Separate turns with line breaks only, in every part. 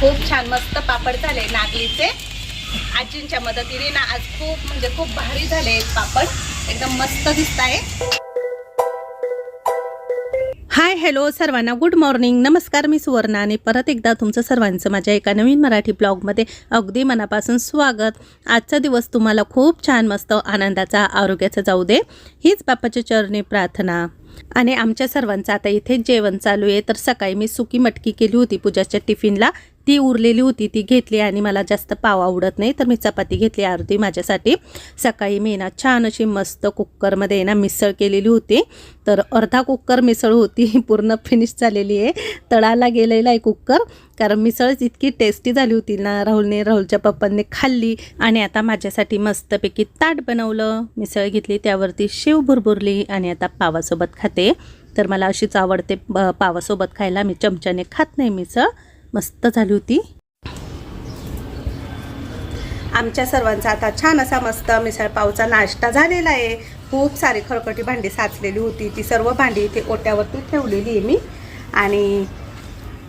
खूप छान मस्त पापड झाले नागलीचे. आजींच्या मदतीने ना आज खूप म्हणजे खूप भारी झाले पापड. एकदम मस्त दिसत आहे. हाय हॅलो सर्वांना गुड मॉर्निंग. नमस्कार मी सुवर्णा आणि परत एकदा तुमचं सर्वांचं माझ्या एका नवीन मराठी ब्लॉगमध्ये अगदी मनापासून स्वागत. आजचा दिवस तुम्हाला खूप छान मस्त आनंदाचा आरोग्याचा जाऊ दे. हीच बापाच्या चरणी प्रार्थना. आणि आमच्या सर्वांचं आता इथे जेवण चालू आहे. तर सकाळी मी सुकी मटकी केली होती पूजाच्या टिफिनला. ती उरलेली होती ती घेतली आणि मला जास्त पाव आवडत नाही तर मी चपाती घेतली अर्धी माझ्यासाठी. सकाळी मी ना छान अशी मस्त कुकरमध्ये ना मिसळ केलेली होती. तर अर्धा कुक्कर मिसळ होती पूर्ण फिनिश झालेली आहे. तळाला गेलेला आहे कुकर कारण मिसळच इतकी टेस्टी झाली होती ना राहुलने राहुलच्या पप्पांनी खाल्ली आणि आता माझ्यासाठी मस्तपैकी ताट बनवलं. मिसळ घेतली त्यावरती शेव भुरभुरली आणि आता पावासोबत खाते. तर मला अशीच आवडते ब- पावासोबत खायला मी चमच्याने खात नाही मिसळ. मस्त झाली होती. आमच्या सर्वांचा आता छान असा मस्त मिसळपावचा नाश्ता झालेला आहे. खूप सारी खळकटी भांडी साचलेली होती. ती सर्व भांडी इथे ओट्यावरती ठेवलेली आहे मी. आणि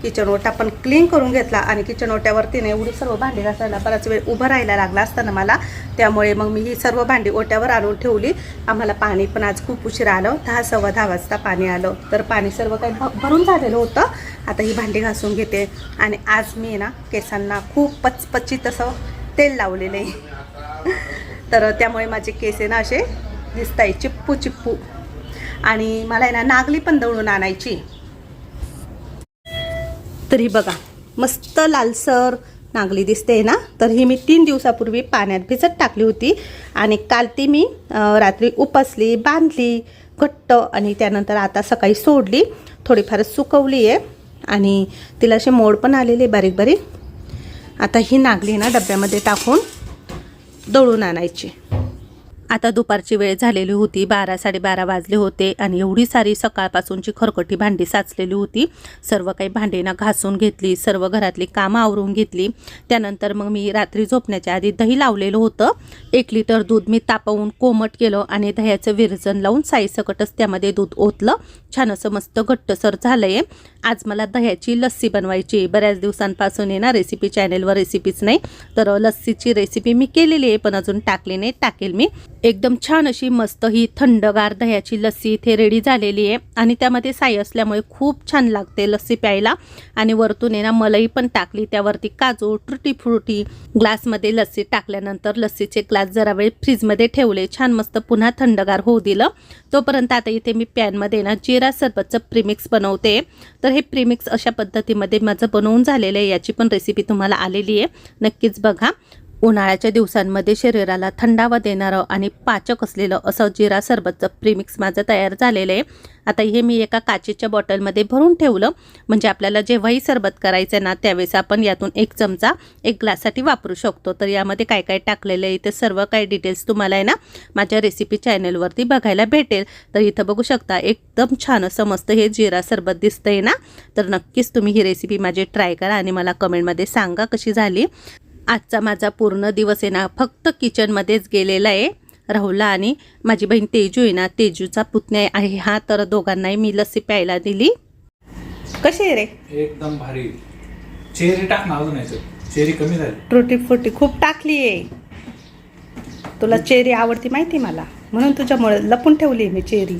किचन ओटा पण क्लीन करून घेतला आणि किचन ओट्यावर तिने एवढी सर्व भांडी घासायला बराच वेळ उभं राहायला लागला असताना मला. त्यामुळे मग मी ही सर्व भांडी ओट्यावर आणून ठेवली. आम्हाला पाणी पण आज खूप उशीर आलं. दहा सव्वा दहा वाजता पाणी आलं. तर पाणी सर्व काही भ- भरून झालेलं होतं. आता ही भांडी घासून घेते. आणि आज मी ना केसांना खूप पचपचित असं तेल लावलेलं आहे. तर त्यामुळे माझे केस आहे ना असे दिसत आहे चिप्पू चिप्पू. आणि मला आहे ना नागली पण दळून आणायची. तरी बघा मस्त लालसर नागली दिसते ना? तर ही मी तीन दिवसापूर्वी पाण्यात भिजत टाकली होती आणि काल ती मी रात्री उपसली बांधली घट्ट आणि त्यानंतर आता सकाळी सोडली थोडीफार सुकवली आहे आणि तिला असे मोड पण आलेले बारीक बारीक आता ही नागली ना डब्यामध्ये टाकून दळून आणायची. आता दुपारची वेळ झालेली होती. बारा साडेबारा वाजले होते आणि एवढी सारी सकाळपासूनची खरकटी भांडी साचलेली होती. सर्व काही भांडीना घासून घेतली सर्व घरातली कामं आवरून घेतली. त्यानंतर मग मी रात्री झोपण्याच्या आधी दही लावलेलं होतं. एक लिटर दूध मी तापवून कोमट केलं आणि दह्याचं विरजन लावून साईसकटच त्यामध्ये दूध ओतलं. छान असं मस्त घट्टसर झालं आहे आज मला दह्याची लस्सी बनवायची बऱ्याच दिवसांपासून आहे ना रेसिपी चॅनेलवर रेसिपीच नाही. तर लस्सीची रेसिपी मी केलेली आहे पण अजून टाकली नाही. टाकेल मी. एकदम छान अशी मस्त ही थंडगार दह्याची लस्सी इथे रेडी झालेली आहे. आणि त्यामध्ये साई असल्यामुळे खूप छान लागते लस्सी प्यायला. आणि वरतून आहे ना मलई पण टाकली. त्यावरती काजू ट्रुटी फ्रुटी ग्लासमध्ये लस्सी टाकल्यानंतर लस्सीचे ग्लास जरा वेळ फ्रीजमध्ये ठेवले. छान मस्त पुन्हा थंडगार होऊ दिलं. तोपर्यंत आता इथे मी पॅनमध्ये ना जिरा सरबतचं प्रीमिक्स बनवते. तर हे प्रीमिक्स अशा पद्धतीमध्ये माझं बनवून झालेलं आहे. याची पण रेसिपी तुम्हाला आलेली आहे. नक्कीच बघा. उन्हाळ्याच्या दिवसांमध्ये शरीराला थंडावा देणारं आणि पाचक असलेलं असं जिरा सरबतचं प्रीमिक्स माझं तयार झालेलं आहे. आता हे मी एका काचेच्या बॉटलमध्ये भरून ठेवलं. म्हणजे आपल्याला जेव्हाही सरबत करायचं आहे ना त्यावेळेस आपण यातून एक चमचा एक ग्लाससाठी वापरू शकतो. तर यामध्ये काय काय टाकलेलं आहे इथे सर्व काही डिटेल्स तुम्हाला आहे ना माझ्या रेसिपी चॅनलवरती बघायला भेटेल. तर इथं बघू शकता एकदम छान असं मस्त हे जिरा सरबत दिसतंय ना. तर नक्कीच तुम्ही ही रेसिपी माझी ट्राय करा आणि मला कमेंटमध्ये सांगा कशी झाली. आजचा माझा पूर्ण दिवस आहे ना फक्त किचनमध्येच गेलेला आहे राहुलला आणि माझी बहीण तेजू आहे ना तेजूचा पुतण्या आहे. हा तर दोघांनाही मी लस्सी प्यायला दिली. कशी आहे रे?
एकदम भारी. चेरी टाक ना अजून याच्यात. चेरी कमी झाली.
ट्रुटी फुटी खूप टाकली आहे. तुला चेरी आवडती माहिती मला. म्हणून तुझ्यामुळे लपून ठेवली मी चेरी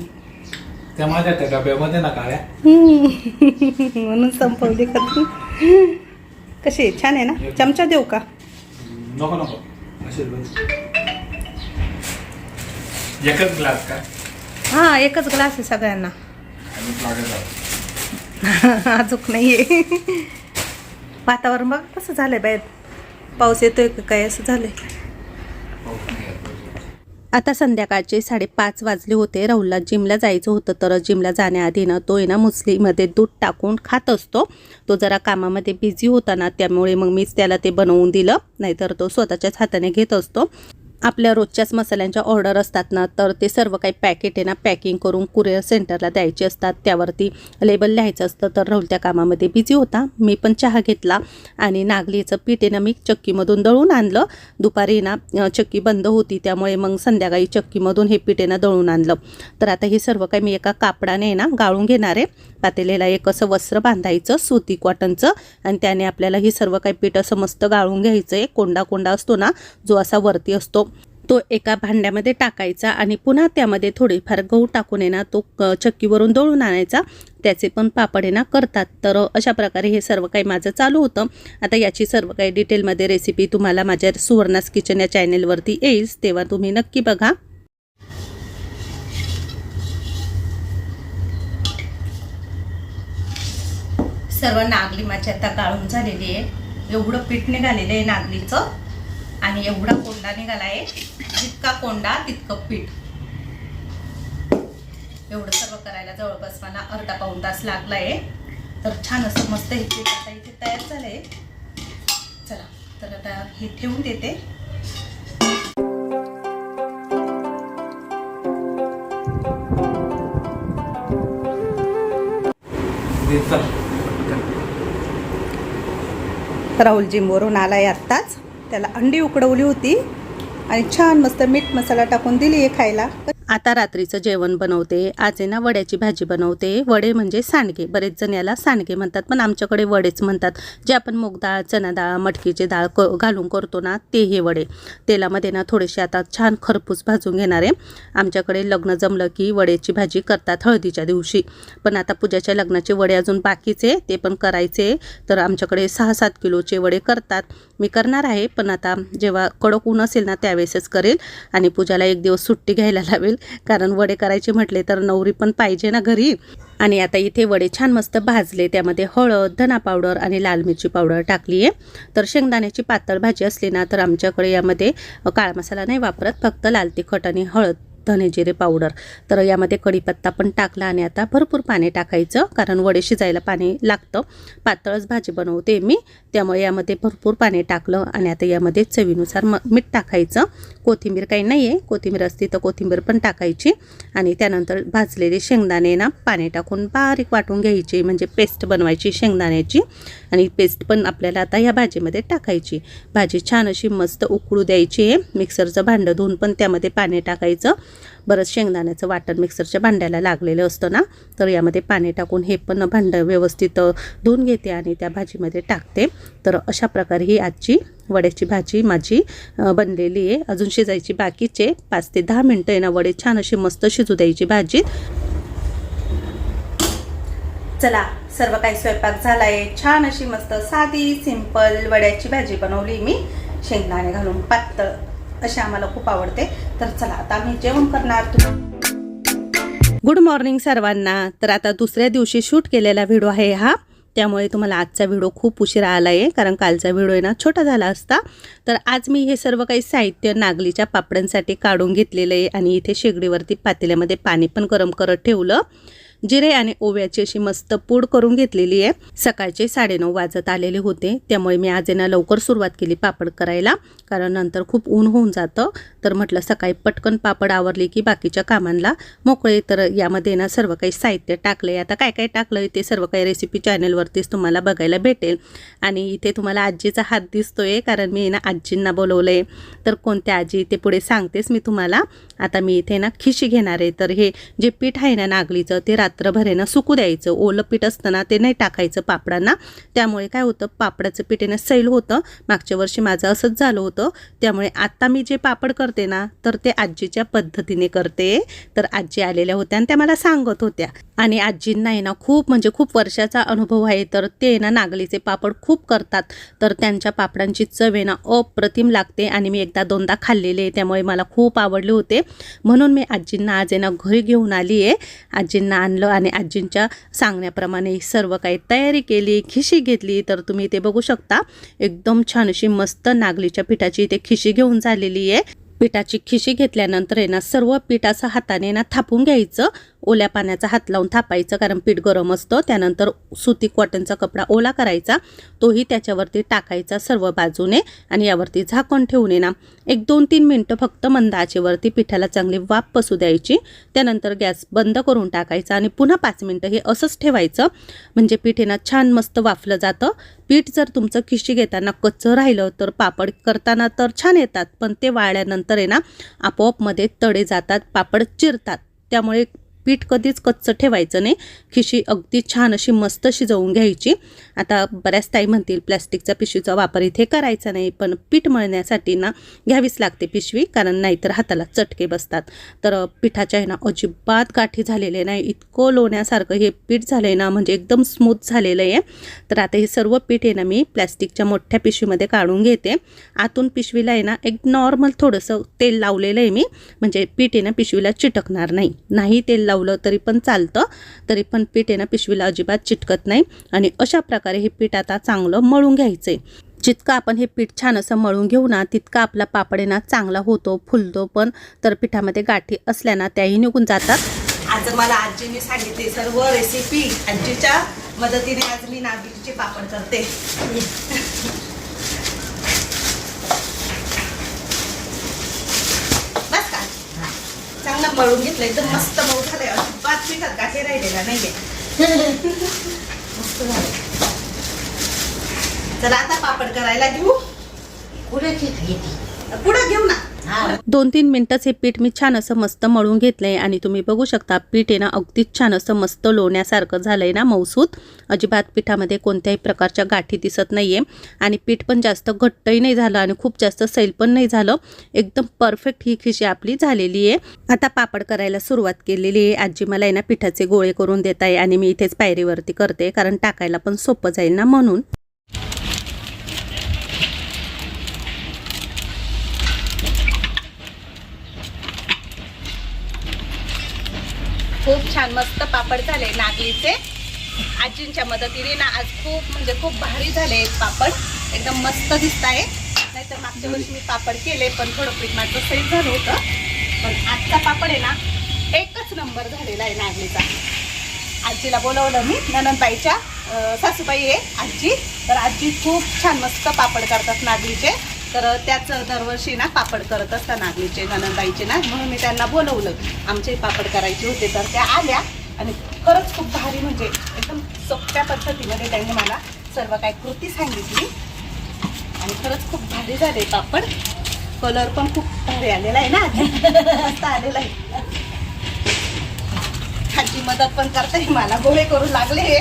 त्या माझ्या त्या डब्यामध्ये ना काळ्या.
म्हणून संपवली का तू? कशी आहे? छान आहे ना? चमचा देऊ का?
नको नको एकच ग्लास का
हा एकच ग्लास आहे सगळ्यांना अजूक नाहीये वातावरण बघ कसं झालंय बाहेर पाऊस येतोय का काय असं झालंय आता संध्याकाळचे साडेपाच वाजले होते. राहुलला जिमला जायचं होतं तर जिमला जाण्याआधी ना तो आहे ना मुस्लीमध्ये दूध टाकून खात असतो. तो जरा कामामध्ये बिझी होता ना त्यामुळे मग मीच त्याला ते बनवून दिलं. नाहीतर तो स्वतःच्याच हाताने घेत असतो. आपल्या रोजच्याच मसाल्यांच्या ऑर्डर असतात ना तर ते सर्व काही पॅकेट आहे ना पॅकिंग करून कुरिअर सेंटरला द्यायचे असतात. त्यावरती लेबल लिहायचं असतं. तर राहुल त्या कामामध्ये बिझी होता. मी पण चहा घेतला आणि नागलीचं पीठ आहे ना मी चक्कीमधून दळून आणलं. दुपारी ना चक्की बंद होती. त्यामुळे मग संध्याकाळी चक्कीमधून हे पीठ आहे ना दळून आणलं. तर आता हे सर्व काही मी एका कापडाने ना गाळून घेणार आहे. पातेलेला एक असं वस्त्र बांधायचं सुती कॉटनचं आणि त्याने आपल्याला ही सर्व काही पीठ असं मस्त गाळून घ्यायचं आहे कोंडा कोंडा असतो ना जो असा वरती असतो तो एका भांड्यामध्ये टाकायचा आणि पुन्हा त्यामध्ये थोडीफार गहू टाकून येणार ना तो क- चक्कीवरून दळून आणायचा. त्याचे पण पापड आहे ना करतात. तर अशा प्रकारे हे सर्व काही माझं चालू होतं. आता याची सर्व काही डिटेलमध्ये रेसिपी तुम्हाला माझ्या सुवर्णास किचन या चॅनेलवरती येईल तेव्हा तुम्ही नक्की बघा. सर्व नागली माझी आता गाळून झालेली आहे. एवढं पीठ निघालेलं आहे नागलीचं. आणि एवढा कोंडा निघाला आहे जितका कोंडा तितकं पीठ. एवढं सर्व करायला जवळपास मला अर्धा पाऊण तास लागला आहे तर छान असं मस्त हे पीठ आता इथे तयार झालं आहे चला तर आता हे ठेवून देते.
दे चल.
राहुल जिमवरून आलाय आत्ताच. त्याला अंडी उकडवली होती. आणि छान मस्त मीठ मसाला टाकून दिली आहे खायला. आता रात्रीचं जेवण बनवते आज आहे ना वड्याची भाजी बनवते. वडे म्हणजे सांडगे. बरेच जण याला सांडगे म्हणतात पण आमच्याकडे वडेच म्हणतात. जे आपण मूग डाळ चना डाळ मटकीची डाळ क घालून करतो ना ते हे वडे. तेलामध्ये ना थोडेसे आता छान खरपूस भाजून घेणार आहे. आमच्याकडे लग्न जमलं की वड्याची भाजी करतात हळदीच्या दिवशी. पण आता पूजाच्या लग्नाचे वडे अजून बाकीचे ते पण करायचे तर आमच्याकडे सहा सात किलोचे वडे करतात. मी करणार आहे पण आता जेव्हा कडक ऊन असेल ना त्यावेळेसच करेल. आणि पूजाला एक दिवस सुट्टी घ्यायला लावेल. कारण वडे करायचे म्हटले तर नवरी पण पाहिजे ना घरी. आणि आता इथे वडे छान मस्त भाजले. त्यामध्ये हळद धना पावडर आणि लाल मिरची पावडर टाकली आहे तर शेंगदाण्याची पातळ भाजी असली ना तर आमच्याकडे यामध्ये काळा मसाला नाही वापरत. फक्त लाल तिखट आणि हळद धने जिरे पावडर तर यामध्ये कढीपत्ता पण टाकला आणि आता भरपूर पाणी टाकायचं कारण वडे शिजायला पाणी लागतं. पातळच भाजी बनवते मी त्यामुळे यामध्ये भरपूर पाणी टाकलं आणि आता यामध्ये चवीनुसार म मीठ टाकायचं. कोथिंबीर काही नाही आहे कोथिंबीर असती तर कोथिंबीर पण टाकायची. आणि त्यानंतर भाजलेले शेंगदाणे ना पाणी टाकून बारीक वाटून घ्यायची म्हणजे पेस्ट बनवायची शेंगदाण्याची. आणि पेस्ट पण आपल्याला आता या भाजीमध्ये टाकायची. भाजी छान अशी मस्त उकळू द्यायची. आहे मिक्सरचं भांडं धुवून पण त्यामध्ये पाणी टाकायचं. बरंच शेंगदाण्याचं वाटण मिक्सरच्या भांड्याला लागलेलं असतं ना तर यामध्ये पाणी टाकून हे पण भांडं व्यवस्थित धुवून घेते आणि त्या भाजीमध्ये टाकते. तर अशा प्रकारे ही आजची वड्याची भाजी माझी बनलेली आहे. अजून शिजायची बाकीचे पाच ते दहा मिनटं आहे ना वडे छान अशी मस्त शिजू द्यायची भाजीत. चला सर्व काही स्वयंपाक झालाय. छान अशी मस्त साधी सिंपल वड्याची भाजी बनवली मी. शेंगदाणे घालून पातळ. अशी आम्हाला खूप आवडते. तर चला आता आम्ही जेवण करणार. गुड मॉर्निंग सर्वांना. तर आता दुसऱ्या दिवशी शूट केलेला व्हिडिओ आहे हा. त्यामुळे तुम्हाला आजचा व्हिडिओ खूप उशिरा आला आहे कारण कालचा व्हिडिओ आहे ना छोटा झाला असता. तर आज मी हे सर्व काही साहित्य नागलीच्या पापडांसाठी काढून घेतलेलं आहे आणि इथे शेगडीवरती पातेल्यामध्ये पाणी पण गरम करत ठेवलं. जिरे आणि ओव्याची अशी मस्त पूड करून घेतलेली आहे. सकाळचे साडेनऊ वाजत आलेले होते. त्यामुळे मी आज यांना ना लवकर सुरुवात केली पापड करायला. कारण नंतर खूप ऊन होऊन जातं. तर म्हटलं सकाळी पटकन पापड आवरले की बाकीच्या कामांना मोकळे. तर यामध्ये ना सर्व काही साहित्य टाकले आता काय काय टाकलं ते सर्व काही रेसिपी चॅनलवरतीच तुम्हाला बघायला भेटेल. आणि इथे तुम्हाला आजीचा हात दिसतोय. कारण मी ना आजींना बोलवलं आहे तर कोणत्या आजी ते पुढे सांगतेच मी तुम्हाला. आता मी इथे ना खिशी घेणार आहे. तर हे जे पीठ आहे ना नागलीचं ते रात्रभर आहे ना सुकू द्यायचं. ओलं पीठ असतं ना ते नाही टाकायचं पापडांना. त्यामुळे काय होतं पापडाचं पीठ आहे ना सैल होतं. मागच्या वर्षी माझं असंच झालं होतं. त्यामुळे आत्ता मी जे पापड करते ना तर ते आजीच्या पद्धतीने करते. तर आजी आलेल्या होत्या आणि त्या मला सांगत होत्या. आणि आजींना आहे ना खूप म्हणजे खूप वर्षाचा अनुभव आहे. तर ते ना नागलीचे पापड खूप करतात. तर त्यांच्या पापडांची चव आहे ना अप्रतिम लागते. आणि मी एकदा दोनदा खाल्लेले आहे त्यामुळे मला खूप आवडले होते. म्हणून मी आजींना आज येणं घरी घेऊन आली आहे आजींना आणलं आणि आजींच्या सांगण्याप्रमाणे सर्व काही तयारी केली खिशी घेतली. तर तुम्ही ते बघू शकता. एकदम छान अशी मस्त नागलीच्या पिठाची इथे खिशी घेऊन झालेली आहे पिठाची खिशी घेतल्यानंतर आहे ना सर्व पीठ असं हाताने ना थापून घ्यायचं. ओल्या पाण्याचा हात लावून थापायचं कारण पीठ गरम असतं. त्यानंतर सुती कॉटनचा कपडा ओला करायचा. तोही त्याच्यावरती टाकायचा सर्व बाजूने आणि यावरती झाकण ठेवून ना एक दोन तीन मिनटं फक्त मंद आचेवरती पिठाला चांगली वाफ पसू द्यायची. त्यानंतर गॅस बंद करून टाकायचा आणि पुन्हा पाच मिनटं हे असंच ठेवायचं. म्हणजे पीठ ना छान मस्त वाफलं जातं. पीठ जर तुमचं खिशी घेताना कच्चं राहिलं तर पापड करताना तर छान येतात पण ते वाळल्यानंतर आहे ना आपोआपमध्ये तडे जातात पापड चिरतात. त्यामुळे पीठ कधीच कच्चं ठेवायचं नाही. खिशी अगदी छान अशी मस्त शिजवून घ्यायची. आता बऱ्याच ताई म्हणतील प्लॅस्टिकचा पिशवीचा वापर इथे करायचा नाही पण पीठ मळण्यासाठी ना घ्यावीच लागते पिशवी कारण नाहीतर हाताला चटके बसतात. तर पिठाच्या आहे ना अजिबात गाठी झालेले नाही. इतकं लोण्यासारखं हे पीठ झालं आहे ना म्हणजे एकदम स्मूथ झालेलं आहे. तर आता हे सर्व पीठ आहे ना मी प्लॅस्टिकच्या मोठ्या पिशवीमध्ये काढून घेते. आतून पिशवीला आहे ना एक नॉर्मल थोडंसं तेल लावलेलं आहे मी. म्हणजे पीठ आहे ना पिशवीला चिटकणार नाही. नाही तेल लावलं तरी पण चालतं. तरी पण पीठ आहे ना पिशवीला अजिबात चिटकत नाही. आणि अशा प्रकारे हे पीठ आता चांगलं मळून घ्यायचं आहे जितकं आपण हे पीठ छान असं मळून घेऊ ना तितका आपला पापड आहे ना चांगला होतो फुलतो पण. तर पिठामध्ये गाठी असल्या ना त्याही निघून जातात. आज मला आजीने सांगितले सर्व रेसिपी आजीच्या मदतीने आज मी नागलीचे पापड करते बस का चांगलं मळून घेतलं एकदम मस्त मऊ झालंय. अजिबात पिठात गाठी राहिलेला नाहीये. मस्त झालं चला आता पापड करायला घेऊ.
कुठे
पुढे घेऊ ना. दोन तीन मिनटंच हे पीठ मी छान असं मस्त मळून घेतलंय आणि तुम्ही बघू शकता पीठ आहे ना अगदीच छान असं मस्त लोण्यासारखं झालंय ना मौसूत अजिबात पिठामध्ये कोणत्याही प्रकारच्या गाठी दिसत नाहीये आणि पीठ पण जास्त घट्टही नाही झालं आणि खूप जास्त सैल पण नाही झालं. एकदम परफेक्ट ही खिशी आपली झालेली आहे. आता पापड करायला सुरुवात केलेली आहे. आजी मला आहे ना पिठाचे गोळे करून देत आहे आणि मी इथेच पायरीवरती करते कारण टाकायला पण सोपं जाईल ना म्हणून. खूप छान मस्त पापड झाले नागलीचे. आजींच्या मदतीने ना आज खूप म्हणजे खूप भारी झाले पापड. एकदम मस्त दिसत आहे. नाहीतर मागच्या वर्षी मी पापड केले पण थोडं पीठ माझं सैल झालं होतं. पण आजचा पापड आहे ना एकच नंबर झालेला आहे नागलीचा. आजीला बोलवलं मी ननंदबाईच्या सासूबाई आहे आजी. तर आजी खूप छान मस्त पापड करतात नागलीचे. तर त्याच दरवर्षी ना पापड करत असतात नागलीचे ननंदबाईचे ना म्हणून मी त्यांना बोलवलं. आमचे पापड करायचे होते तर त्या आल्या आणि खरंच खूप भारी म्हणजे एकदम सोप्या पद्धतीमध्ये त्यांनी मला सर्व काही कृती सांगितली. आणि खरंच खूप भारी झाले पापड. कलर पण खूप भारी आलेला आहे ना. मस्त आलेला आहे. खालची मदत पण करते मला गोळे करू लागले हे.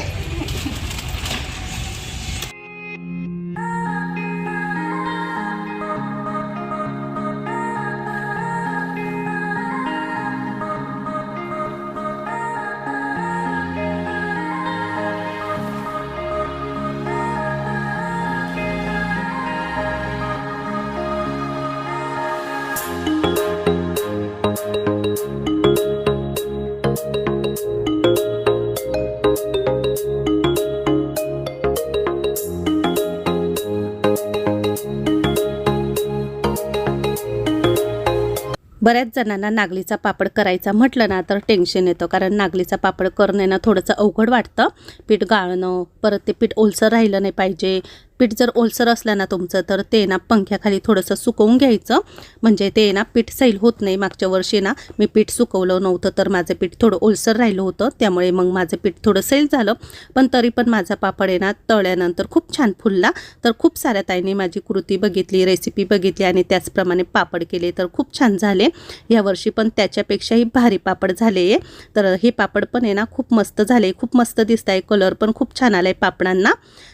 बऱ्याच जणांना नागलीचा पापड करायचा म्हटलं ना तर टेन्शन येतं. कारण नागलीचा पापड करणे ना थोडंसं अवघड वाटतं. पीठ गाळणं परत ते पीठ ओलसर राहिलं नाही पाहिजे. पीठ जर ओलसर असलं ना तुमचं तर ते ना पंख्याखाली थोडंसं सुकवून घ्यायचं. म्हणजे ते ना पीठ सैल होत नाही मागच्या वर्षी ना. मी पीठ सुकवलं नव्हतं तर माझं पीठ थोडं ओलसर राहिलं होतं. त्यामुळे मग माझं पीठ थोडं सैल झालं. पण तरी पण माझा पापड आहे ना तळल्यानंतर खूप छान फुलला. तर खूप साऱ्या ताईंनी माझी कृती बघितली रेसिपी बघितली आणि त्याचप्रमाणे पापड केले तर खूप छान झाले. यावर्षी पण त्याच्यापेक्षाही भारी पापड झाले. आहे तर हे पापड पण आहे ना खूप मस्त झाले. खूप मस्त दिसत आहे कलर पण खूप छान आला आहे पापडांना.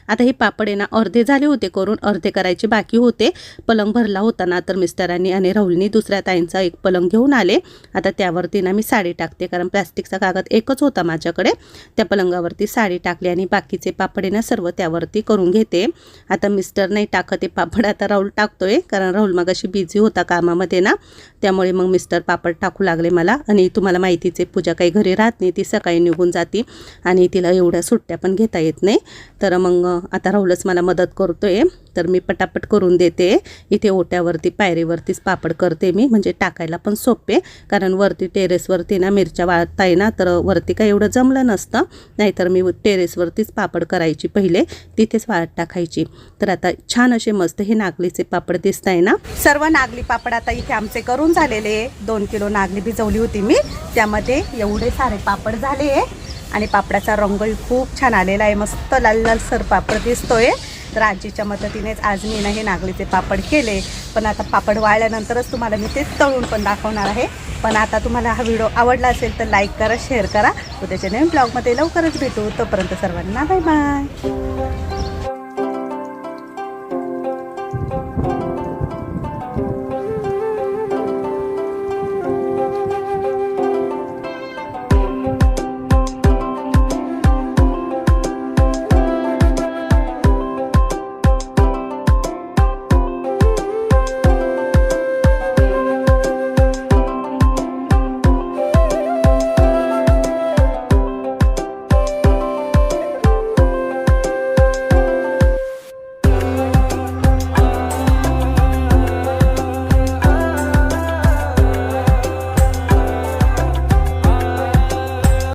आता हे पापड आहे ना अर्धे अर्धे झाले होते. करून अर्धे करायचे बाकी होते. पलंग भरला होता ना तर मिस्टरांनी आणि राहुलनी दुसऱ्या ताईंचा एक पलंग घेऊन आले. आता त्यावरती ना मी साडी टाकते. कारण प्लास्टिकचा कागद एकच होता माझ्याकडे. त्या पलंगावरती साडी टाकली आणि बाकीचे पापडे ना सर्व त्यावरती करून घेते. आता मिस्टर नाही टाकत आहे पापड. आता राहुल टाकतोय. कारण राहुल मगाशी बिझी होता कामामध्ये ना. त्यामुळे मग मिस्टर पापड टाकू लागले मला. आणि तुम्हाला माहितीच आहे पूजा काही घरी राहत नाही ती सकाळी निघून जाते आणि तिला एवढ्या सुट्ट्या पण घेता येत नाही. तर मग आता राहुलच मला मदत करतो आहे तर मी पटापट करून देते. इथे ओट्यावरती पायरीवरतीच पापड करते मी. म्हणजे टाकायला पण सोपे. कारण वरती टेरेसवरती ना मिरच्या वाळताय ना तर वरती काही एवढं जमलं नसतं. नाहीतर मी टेरेसवरतीच पापड करायची पहिले. तिथेच वाळत टाकायची. तर आता छान असे मस्त हे नागलीचे पापड दिसत आहे ना. सर्व नागली पापड आता इथे आमचे करून झालेले आहे. दोन किलो नागली भिजवली होती मी. त्यामध्ये एवढे सारे पापड झाले आहे. आणि पापडाचा रंगही खूप छान आलेला आहे. मस्त लाल लाल सर पापड दिसतोय. तर आजीच्या मदतीनेच आज मी ना हे नागलीचे पापड केले. पण आता पापड वाळल्यानंतरच तुम्हाला मी ते तळून पण दाखवणार आहे. पण आता तुम्हाला हा व्हिडिओ आवडला असेल तर लाईक करा शेअर करा. उद्याच्या नवीन ब्लॉगमध्ये लवकरच भेटू. तोपर्यंत सर्वांना बाय बाय.